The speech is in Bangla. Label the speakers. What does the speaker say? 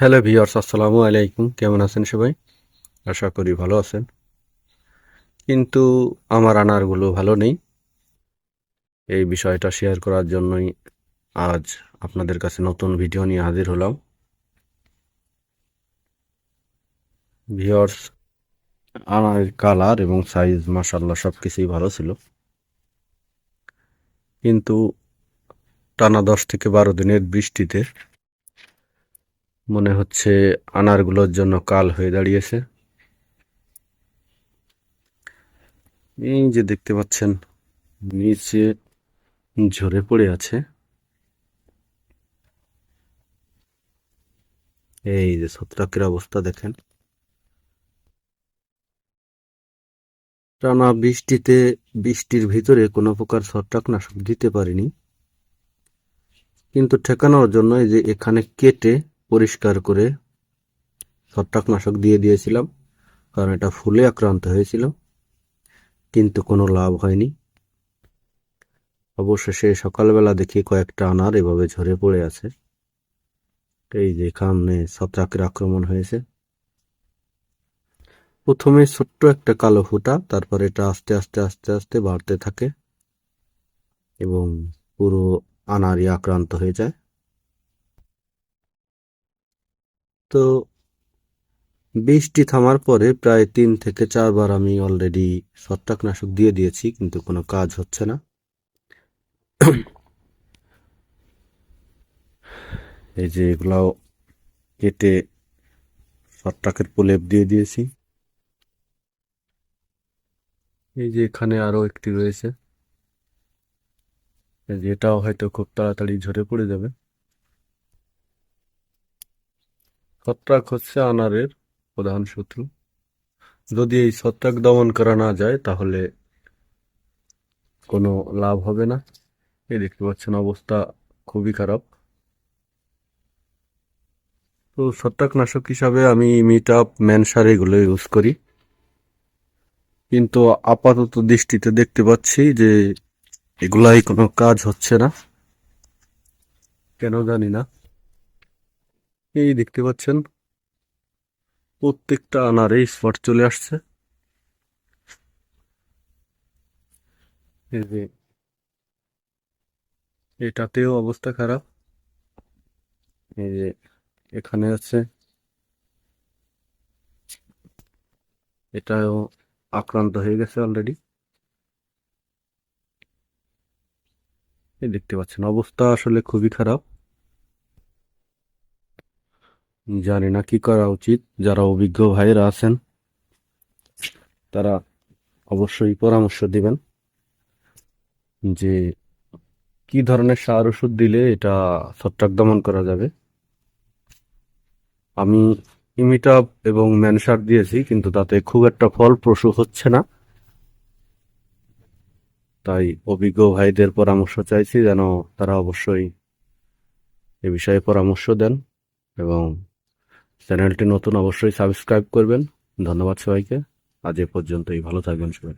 Speaker 1: হ্যালো ভিওর্স আসসালামু আলাইকুম কেমন আছেন সবাই? আশা করি ভালো আছেন। কিন্তু আমার আনারগুলো ভালো নেই। এই বিষয়টা শেয়ার করার জন্যই আজ আপনাদের কাছে নতুন ভিডিও নিয়ে হাজির হলাম। ভিওর্স আনার কালার এবং সাইজ মাসাল্লাহ সব কিছুই ভালো ছিল। কিন্তু টানা দশ থেকে বারো দিনের বৃষ্টিতে মনে হচ্ছে আনারগুলোর জন্য কাল হয়ে দাঁড়িয়েছে। এই যে দেখতে পাচ্ছেন, নিচে ঝরে পড়ে আছে। এই যে ছত্রাকের অবস্থা দেখেন। টানা বৃষ্টিতে, বৃষ্টির ভিতরে কোনো প্রকার ছত্রাকনাশক দিতে পারিনি। কিন্তু ঠেকানোর জন্য এই যে এখানে কেটে পরিষ্কার করে ছত্রাকনাশক দিয়ে দিয়েছিলাম, কারণ এটা ফুলে আক্রান্ত হয়েছিল, কিন্তু কোনো লাভ হয়নি। অবশেষে সকালবেলা দেখি কয়েকটা আনার এভাবে ঝরে পড়ে আছে। এই যে এখানে ছত্রাকের আক্রমণ হয়েছে। প্রথমে ছোট্ট একটা কালো ফুটা, তারপর এটা আস্তে আস্তে আস্তে আস্তে বাড়তে থাকে এবং পুরো আনারই আক্রান্ত হয়ে যায়। তো বৃষ্টি থামার পরে প্রায় তিন থেকে চারবার আমি অলরেডি ছত্রাকনাশক দিয়ে দিয়েছি, কিন্তু কোনো কাজ হচ্ছে না। এই যে এগুলাও কেটে ছত্রাকের প্রলেপ দিয়ে দিয়েছি। এই যে এখানে আরও একটি রয়েছে। এই যে এটাও হয়তো খুব তাড়াতাড়ি ঝরে পড়ে যাবে। ছত্রাক হচ্ছে আনারের প্রধান শত্রু। যদি এই ছত্রাক দমন করা না যায়, তাহলে কোনো লাভ হবে না। এই দেখতে পাচ্ছেন, অবস্থা খুবই খারাপ। তো ছত্রাকনাশক হিসাবে আমি মিটআপ ম্যানসার এগুলো ইউজ করি। কিন্তু আপাতত দৃষ্টিতে দেখতে পাচ্ছি যে এগুলাই কোনো কাজ হচ্ছে না। কেন জানি না। এই দেখতে পাচ্ছেন, প্রত্যেকটা আনারে স্পট চলে আসছে। এই যে, এটাতেও অবস্থা খারাপ। এই যে, এখানে আছে, এটাও আক্রান্ত হয়ে গেছে অলরেডি এই দেখতে পাচ্ছেন, অবস্থা আসলে খুবই খারাপ। জানি না কি করা উচিত। যারা অভিজ্ঞ ভাইয়েরা আছেন, তারা অবশ্যই পরামর্শ দিবেন যে কি ধরনের সার ওষুধ দিলে এটা ছত্রাক দমন করা যাবে। আমি ইমিটাপ এবং ম্যানসার দিয়েছি, কিন্তু তাতে খুব একটা ফলপ্রসূ হচ্ছে না। তাই অভিজ্ঞ ভাইদের পরামর্শ চাইছি যেন তারা অবশ্যই এ বিষয়ে পরামর্শ দেন এবং চ্যানেলটি নতুন অবশ্যই সাবস্ক্রাইব করবেন। ধন্যবাদ সবাইকে। আজ এ পর্যন্তই। ভালো থাকবেন সবাই।